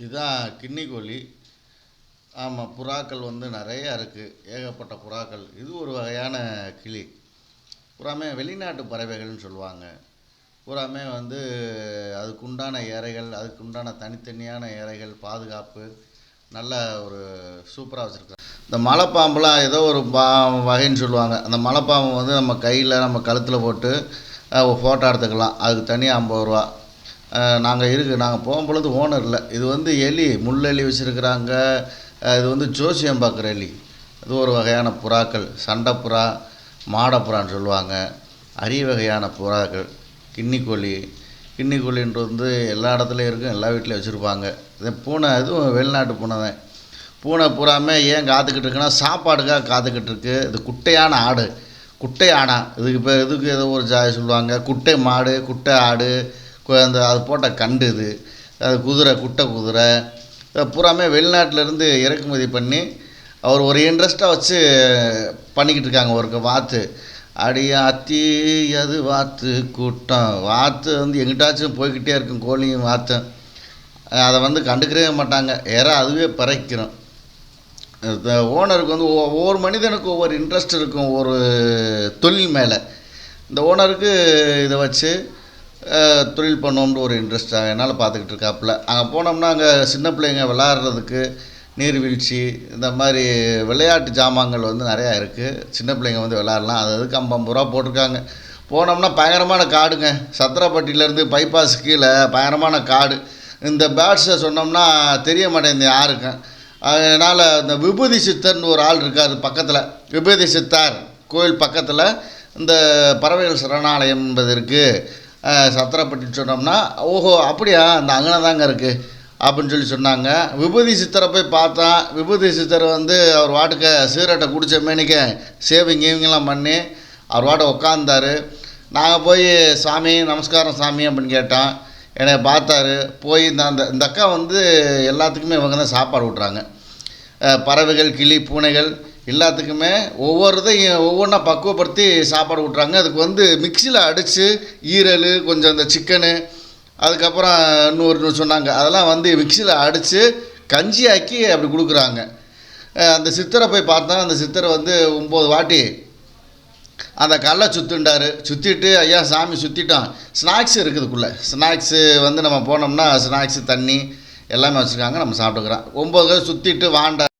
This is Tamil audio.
இதுதான் கின்னிக்கோழி ஆமாம் புறாக்கள் வந்து நிறையா இருக்குது ஏகப்பட்ட புறாக்கள். இது ஒரு வகையான கிளி. பூராமே வெளிநாட்டு பறவைகள்னு சொல்லுவாங்க. பூராமே வந்து அதுக்குண்டான இறைகள் அதுக்குண்டான தனித்தனியான இறைகள் பாதுகாப்பு நல்ல ஒரு சூப்பராக வச்சுருக்காங்க. இந்த மலைப்பாம்புலாம் ஏதோ ஒரு பா வகைன்னு சொல்லுவாங்க. அந்த மலைப்பாம்பு வந்து நம்ம கையில் நம்ம கழுத்தில் போட்டு ஃபோட்டோ எடுத்துக்கலாம். அதுக்கு தனியாக ஐம்பது ரூபா. நாங்கள் இருக்குது நாங்கள் போகும்பொழுது ஓனர் இல்லை. இது வந்து எலி முள்ளெலி வச்சுருக்குறாங்க. இது வந்து ஜோசியம் பார்க்குற எலி. இது ஒரு வகையான புறாக்கள். சண்டை புறா மாடப்புறான்னு சொல்லுவாங்க. அரிய வகையான புறாக்கள். கின்னிக்கோழி கின்னிக்கோழின்றது வந்து எல்லா இடத்துலையும் இருக்கும் எல்லா வீட்லேயும் வச்சுருப்பாங்க. இது பூனை இதுவும் வெளிநாட்டு பூனை தான். பூனை பூராமே ஏன் காத்துக்கிட்டு இருக்குன்னா சாப்பாடுக்காக காத்துக்கிட்டு இருக்கு. இது குட்டையான ஆடு. குட்டை ஆனா இதுக்கு இப்போ இதுக்கு ஏதோ ஒரு ஜாதி சொல்லுவாங்க. குட்டை மாடு குட்டை ஆடு அந்த அது போட்ட கண்டு இது அது குதிரை குட்டை குதிரை பூராமே வெளிநாட்டிலேருந்து இறக்குமதி பண்ணி அவர் ஒரு இன்ட்ரெஸ்ட்டாக வச்சு பண்ணிக்கிட்டு இருக்காங்க ஒரு வாத்து. அடியாத்தி அது வாத்து கூட்டம். வாத்து வந்து எங்கிட்டாச்சும் போய்க்கிட்டே இருக்கும் கோழியும் வாத்தும். அதை வந்து கண்டுக்கவே மாட்டாங்க. ஏற அதுவே பறைக்கிறோம். இந்த ஓனருக்கு வந்து ஒவ்வொரு மனிதனுக்கு ஒவ்வொரு இன்ட்ரெஸ்ட் இருக்கும் ஒரு தொழில் மேலே. இந்த ஓனருக்கு இதை வச்சு தொழில் பண்ணோம்னு ஒரு இன்ட்ரெஸ்ட் என்னால் பார்த்துக்கிட்டு இருக்காப்புல. அங்கே போனோம்னா அங்கே சின்ன பிள்ளைங்க விளாட்றதுக்கு நீர்வீழ்ச்சி இந்த மாதிரி விளையாட்டு ஜாமான்கள் வந்து நிறையா இருக்குது சின்ன பிள்ளைங்க வந்து விளாட்லாம் அது அதுக்கு ஐம்பது ரூபா போட்டிருக்காங்க. போனோம்னா பயங்கரமான காடுங்க. சத்திரப்பட்டியிலேருந்து பைபாஸ் கீழே பயங்கரமான காடு. இந்த பேர்ட்ஸை சொன்னோம்னா தெரிய மாட்டேங்குது யாருக்கும் அதனால் இந்த விபூதி சித்தர்னு ஒரு ஆள் இருக்கார் பக்கத்தில். விபூதி சித்தார் கோயில் பக்கத்தில் இந்த பறவைகள் சரணாலயம் என்பது இருக்குது சத்திரப்பட்டின்னு சொன்னோம்னா ஓஹோ அப்படியா? அந்த அங்கனை தாங்க இருக்குது அப்படின்னு சொல்லி சொன்னாங்க. விபூதி சித்தரை போய் பார்த்தான் விபூதி சித்தர் வந்து அவர் வாட்டுக்கு சீரட்டை குடிச்ச மேனிக்க சேவிங் கீவிங்லாம் பண்ணி அவர் வாட்டை உட்காந்தாரு நாங்கள் போய் சாமி நமஸ்காரம் சாமி அப்படின்னு கேட்டோம் என்னை பார்த்தாரு. போய் இந்த அந்த இந்த அக்கா வந்து எல்லாத்துக்குமே இவங்க தான் சாப்பாடு விட்றாங்க பறவைகள் கிளி பூனைகள் எல்லாத்துக்குமே ஒவ்வொரு இதையும் ஒவ்வொன்றா பக்குவப்படுத்தி சாப்பாடு விட்றாங்க அதுக்கு வந்து மிக்சியில் அடித்து ஈரல் கொஞ்சம் இந்த சிக்கனு அதுக்கப்புறம் இன்னொரு சொன்னாங்க. அதெல்லாம் வந்து மிக்சியில் அடித்து கஞ்சி ஆக்கி அப்படி கொடுக்குறாங்க. அந்த சித்தரை போய் பார்த்தா அந்த சித்தரை வந்து ஒம்பது வாட்டி அந்த கல்லை சுற்றுண்டார் சுற்றிட்டு ஐயா சாமி சுற்றிட்டோம் ஸ்நாக்ஸ் இருக்குதுக்குள்ளே. ஸ்நாக்ஸு வந்து நம்ம போனோம்னா ஸ்நாக்ஸு தண்ணி எல்லாமே வச்சுருக்காங்க நம்ம சாப்பிட்டுக்கிறோம். ஒம்பது சுற்றிட்டு வாண்டா